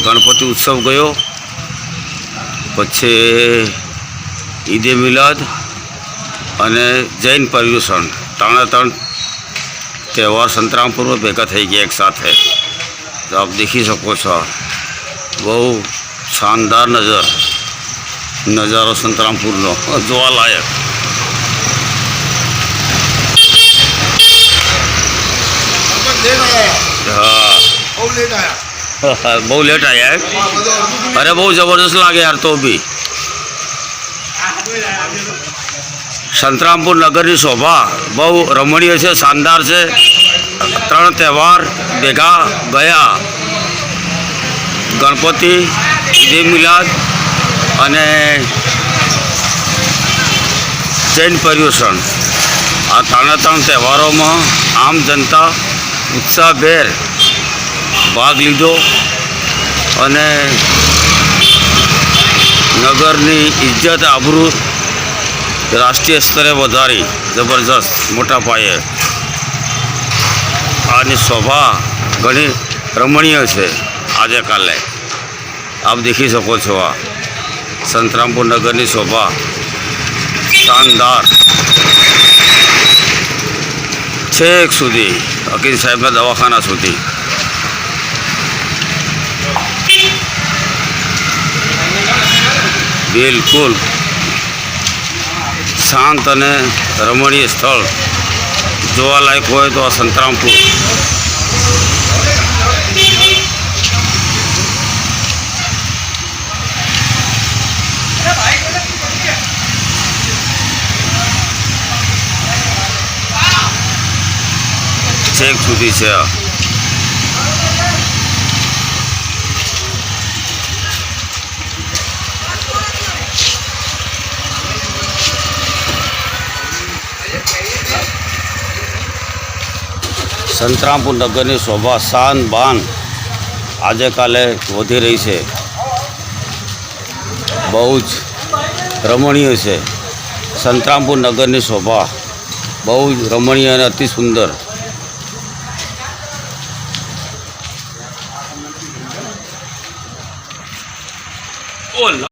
गणपति उत्सव गयो पचे ईदे मिलाद अने जैन पर्यूषण तरह तरह त्यौहार संतरामपुर में भेगा थी गया एक साथ है। तो आप देखी सको बहु शानदार नज़र नज़ारा संतरामपुर जवा लायक हाँ। બહુ લેટ આવ્યા અરે બહુ જબરદસ્ત લાગે યાર તો બી. સંતરામપુર નગરની શોભા બહુ રમણીય છે, શાનદાર છે. ત્રણ તહેવાર ભેગા ગયા. ગણપતિ ઈદ મિલાદ અને જૈન પર્યુષણ. આ ત્રણે ત્રણ તહેવારોમાં આમ જનતા ઉત્સાહભેર ભાગ લીધો અને નગરની ઇજ્જત આબરૂ રાષ્ટ્રીય સ્તરે વધારી જબરજસ્ત મોટા પાયે. આની શોભા ઘણી રમણીય છે આજે કાલે. આપ દેખી શકો છો આ સંતરામપુર નગરની શોભા. શાનદાર. છેક સુધી અકીલ સાહેબના દવાખાના સુધી. બિલકુલ શાંત અને રમણીય સ્થળ. જોવાલાયક હોય તો આ સંતરામપુર. છેક સુધી છે આ. સંતરામપુર નગરની શોભા શાન બાન આજે કાલે વધી રહી છે. બહુ જ રમણીય છે. સંતરામપુર નગરની શોભા બહુ જ રમણીય અને અતિ સુંદર. બોલ